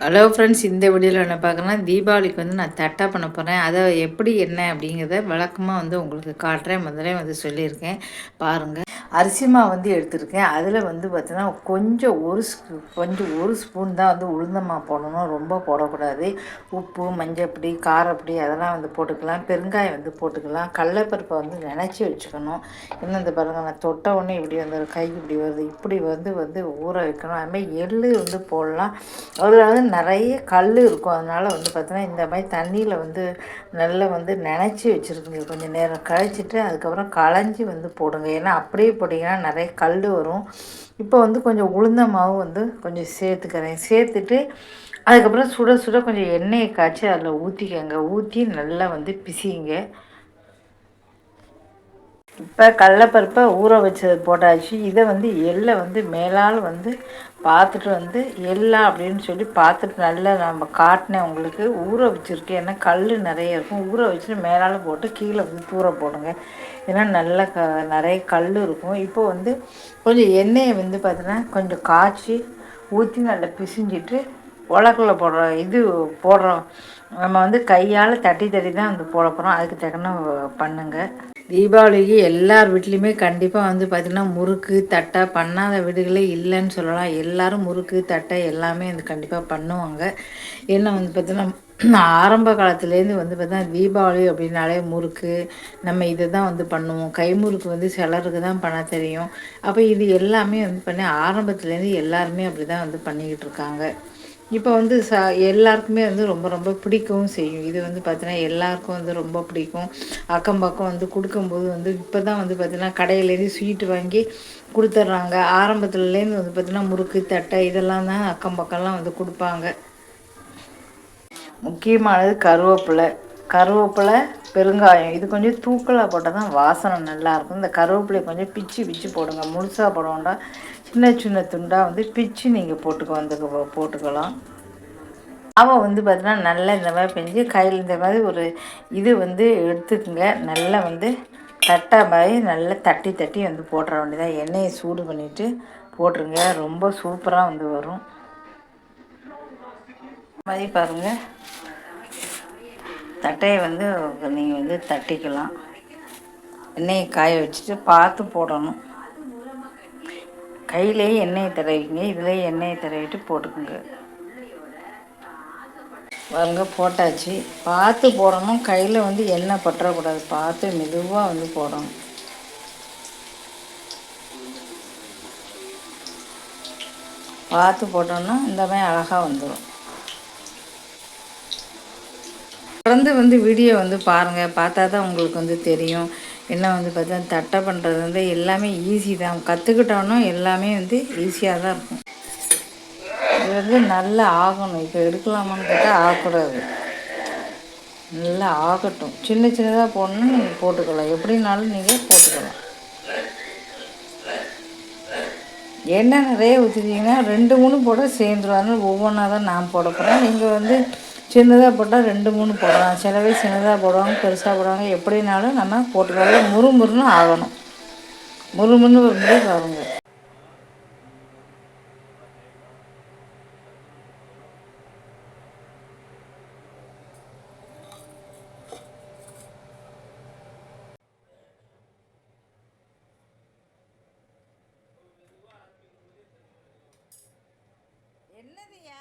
Hello friends இந்த வீடியோவில் என்ன பார்க்கணும்னா தீபாவளிக்கு வந்து நான் தட்டா பண்ண போகிறேன் அதை எப்படி என்ன அப்படிங்கிறத விளக்கமாக வந்து உங்களுக்கு காட்டுறேன். முதலே வந்து சொல்லியிருக்கேன். பாருங்கள் அரிசி வந்து எடுத்திருக்கேன். அதில் வந்து பார்த்தீங்கன்னா கொஞ்சம் ஒரு ஸ்பூ- கொஞ்சம் ஒரு ஸ்பூன் தான் வந்து உளுந்தம்மா போடணும். ரொம்ப போடக்கூடாது. உப்பு மஞ்சப்பொடி காரப்பொடி அதெல்லாம் வந்து போட்டுக்கலாம். பெருங்காயம் வந்து போட்டுக்கலாம். கடலைப்பருப்பை வந்து நினச்சி வச்சுக்கணும். இன்னும் இந்த பாருங்க நான் தொட்ட உடனே இப்படி வந்து கை இப்படி வருது. இப்படி வந்து வந்து ஊற வைக்கணும். அதுமாதிரி எள் வந்து போடலாம். அதில் வந்து நிறைய கல் இருக்கும். அதனால் வந்து பார்த்தீங்கன்னா இந்த மாதிரி தண்ணியில் வந்து நல்லா வந்து நினச்சி வச்சுருக்குங்க கொஞ்சம் நேரம். கழிச்சிட்டு அதுக்கப்புறம் களைஞ்சி வந்து போடுங்க. ஏன்னா அப்படியே போட்டிங்கன்னா நிறைய கல் வரும். இப்போ வந்து கொஞ்சம் உளுந்த மாவு வந்து கொஞ்சம் சேர்த்துக்கிறேன். சேர்த்துட்டு அதுக்கப்புறம் சுட சுட கொஞ்சம் எண்ணெயை காய்ச்சி அதில் ஊற்றிக்கங்க ஊற்றி நல்லா வந்து பிசிங்க இப்போ கடலப்பருப்பை ஊற வச்சது போட்டாச்சு. இதை வந்து எள்ளை வந்து மேலால் வந்து பார்த்துட்டு வந்து எள்ளா அப்படின்னு சொல்லி பார்த்துட்டு நல்லா நம்ம காட்டினேன் உங்களுக்கு ஊற வச்சுருக்கேன். ஏன்னா கல் நிறைய இருக்கும். ஊற வச்சுட்டு மேலால் போட்டு கீழே வந்து தூர போடுங்க. ஏன்னா நல்ல க நிறைய கல் இருக்கும். இப்போ வந்து கொஞ்சம் எண்ணெயை வந்து பார்த்தீங்கன்னா கொஞ்சம் காய்ச்சி ஊற்றி நல்லா பிசிஞ்சிட்டு உலக்கில் போடுற இது போடுறோம். நம்ம வந்து கையால் தட்டி தட்டி தான் வந்து போட போகிறோம் அதுக்கு தக்கன பண்ணுங்கள் தீபாவளிக்கு எல்லார் வீட்லேயுமே கண்டிப்பாக வந்து பார்த்திங்கன்னா முறுக்கு தட்டை பண்ணாத வீடுகளே இல்லைன்னு சொல்லலாம். எல்லாரும் முறுக்கு தட்டை எல்லாமே வந்து கண்டிப்பாக பண்ணுவாங்க. ஏன்னா வந்து பார்த்திங்கன்னா ஆரம்ப காலத்துலேருந்து வந்து பார்த்தீங்கன்னா தீபாவளி அப்படின்னாலே முறுக்கு நம்ம இதை தான் வந்து பண்ணுவோம். கை முறுக்கு வந்து சிலருக்கு தான் பண்ண தெரியும். அப்போ இது எல்லாமே வந்து பண்ணி ஆரம்பத்துலேருந்து எல்லாருமே அப்படி தான் வந்து பண்ணிக்கிட்டு இருக்காங்க. இப்போ வந்து ச எல்லாருக்குமே வந்து ரொம்ப ரொம்ப பிடிக்கவும் செய்யும். இது வந்து பார்த்தீங்கன்னா எல்லாருக்கும் வந்து ரொம்ப பிடிக்கும். அக்கம் பக்கம் வந்து கொடுக்கும்போது வந்து இப்போ தான் வந்து பார்த்திங்கன்னா கடையிலேருந்து ஸ்வீட்டு வாங்கி கொடுத்துட்றாங்க. ஆரம்பத்துலேருந்து வந்து பார்த்தீங்கன்னா முறுக்கு தட்டை இதெல்லாம் தான் அக்கம் பக்கம்லாம் வந்து கொடுப்பாங்க. முக்கியமானது கருவேப்பிலை. கருவேப்பிலை பெருங்காயம். இது கொஞ்சம் தூக்கலாக போட்டால் தான் வாசனை நல்லாயிருக்கும் இந்த கருவேப்பிலையை கொஞ்சம் பிச்சு பிச்சு போடுங்க. முழுசாக போட வேண்டாம். சின்ன சின்ன துண்டாக வந்து பிச்சு நீங்கள் போட்டுக்க வந்து போட்டுக்கலாம். அவள் வந்து பார்த்தீங்கன்னா நல்லா இந்த மாதிரி பெஞ்சு கையில் இந்த மாதிரி ஒரு இது வந்து எடுத்துக்கோங்க. நல்லா வந்து தட்டை மாதிரி நல்லா தட்டி தட்டி வந்து போட்டுற வேண்டியதான் எண்ணெயை சூடு பண்ணிவிட்டு போட்டுருங்க. ரொம்ப சூப்பராக வந்து வரும். மாதிரி பாருங்கள் தட்டையை வந்து நீங்கள் வந்து தட்டிக்கலாம். எண்ணெயை காய வச்சுட்டு பார்த்து போடணும். கையிலேயே எண்ணெயை தடவிங்க இதுலேயே எண்ணெயை தடவிட்டு போட்டுக்குங்க. பாருங்க போட்டாச்சு. பார்த்து போடணும். கையில் வந்து எண்ணெய் பற்றக்கூடாது. பார்த்து மெதுவாக வந்து போடணும். பார்த்து போட்டோன்னா இந்த மாதிரி அழகாக வந்துடும் தொடர்ந்து வந்து வீடியோ வந்து பாருங்கள் பார்த்தா தான் உங்களுக்கு வந்து தெரியும். என்ன வந்து பார்த்தா தட்டை பண்ணுறது வந்து எல்லாமே ஈஸி தான். கற்றுக்கிட்டோன்னா எல்லாமே வந்து ஈஸியாக தான் இருக்கும். இது வந்து நல்லா ஆகணும். இப்போ எடுக்கலாமான்னு கேட்டால் ஆகக்கூடாது. நல்லா ஆகட்டும். சின்ன சின்னதாக போடணும் நீங்கள் போட்டுக்கலாம். எப்படினாலும் நீங்கள் போட்டுக்கலாம். எண்ணெய் நிறைய ஊற்றிட்டீங்கன்னா ரெண்டு மூணு போட சேர்ந்துருவாங்க ஒவ்வொன்றா தான் நான் போட போகிறேன் நீங்கள் வந்து சின்னதாக போட்டால் ரெண்டு மூணு போடலாம். சில பேர் சின்னதாக போடுவாங்க பெருசாக போடுவாங்க. எப்படினாலும் நம்ம போட்டுக்கலாம் முறுமுறுன்னு ஆகணும். முறுமுறுன்னு ஒரு முறை பாருங்க என்னதுயா